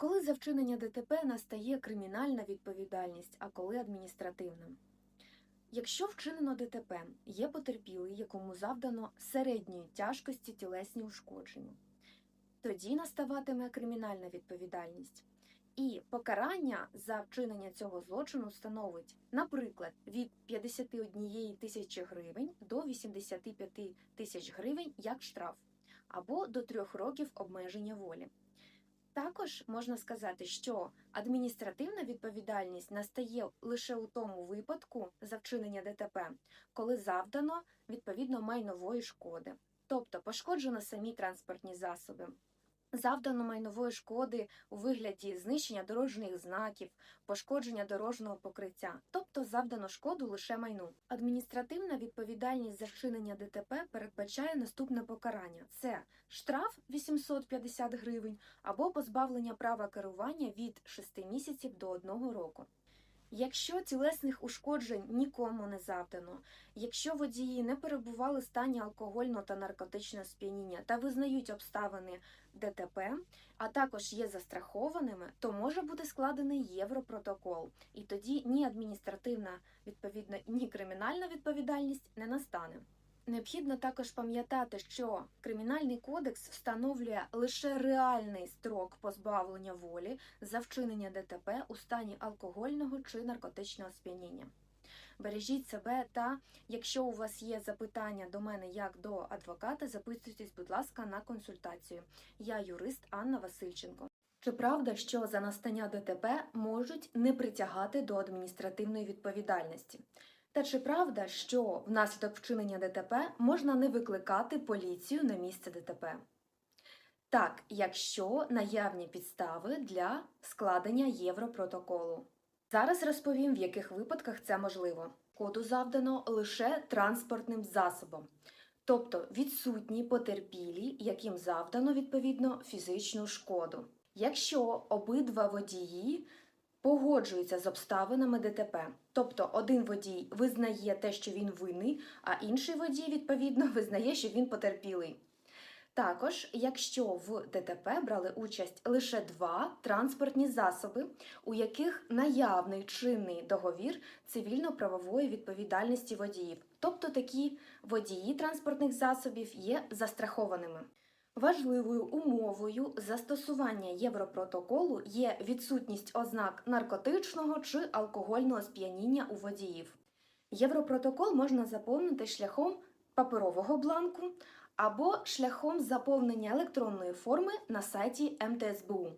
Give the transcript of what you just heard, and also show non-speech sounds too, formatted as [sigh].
Коли за вчинення ДТП настає кримінальна відповідальність, а коли адміністративна? Якщо вчинено ДТП, є потерпілий, якому завдано середньої тяжкості тілесні ушкодження, тоді наставатиме кримінальна відповідальність. І покарання за вчинення цього злочину становить, наприклад, від 51 тисячі гривень до 85 тисяч гривень як штраф, або до трьох років обмеження волі. Також можна сказати, що адміністративна відповідальність настає лише у тому випадку за вчинення ДТП, коли завдано відповідно майнової шкоди, тобто пошкоджено самі транспортні засоби. Завдано майнової шкоди у вигляді знищення дорожніх знаків, пошкодження дорожнього покриття, тобто завдано шкоду лише майну. Адміністративна відповідальність за вчинення ДТП передбачає наступне покарання: це штраф 850 гривень або позбавлення права керування від 6 місяців до 1 року. Якщо тілесних ушкоджень нікому не завдано, якщо водії не перебували в стані алкогольного та наркотичного сп'яніння та визнають обставини ДТП, а також є застрахованими, то може бути складений європротокол, і тоді ні адміністративна відповідно, ні кримінальна відповідальність не настане. Необхідно також пам'ятати, що Кримінальний кодекс встановлює лише реальний строк позбавлення волі за вчинення ДТП у стані алкогольного чи наркотичного сп'яніння. Бережіть себе та, якщо у вас є запитання до мене як до адвоката, записуйтесь, будь ласка, на консультацію. Я юрист Анна Васильченко. Чи правда, що за настання ДТП можуть не притягати до адміністративної відповідальності? Та чи правда, що внаслідок вчинення ДТП можна не викликати поліцію на місце ДТП? Так, якщо наявні підстави для складення Європротоколу. Зараз розповім, в яких випадках це можливо. Коду завдано лише транспортним засобом, тобто відсутні потерпілі, яким завдано відповідно фізичну шкоду. Якщо обидва водії погоджуються з обставинами ДТП, тобто один водій визнає те, що він винний, а інший водій відповідно [laughs] визнає, що він потерпілий. Також, якщо в ДТП брали участь лише два транспортні засоби, у яких наявний чинний договір цивільно-правової відповідальності водіїв, тобто такі водії транспортних засобів є застрахованими. Важливою умовою застосування Європротоколу є відсутність ознак наркотичного чи алкогольного сп'яніння у водіїв. Європротокол можна заповнити шляхом паперового бланку або шляхом заповнення електронної форми на сайті МТСБУ.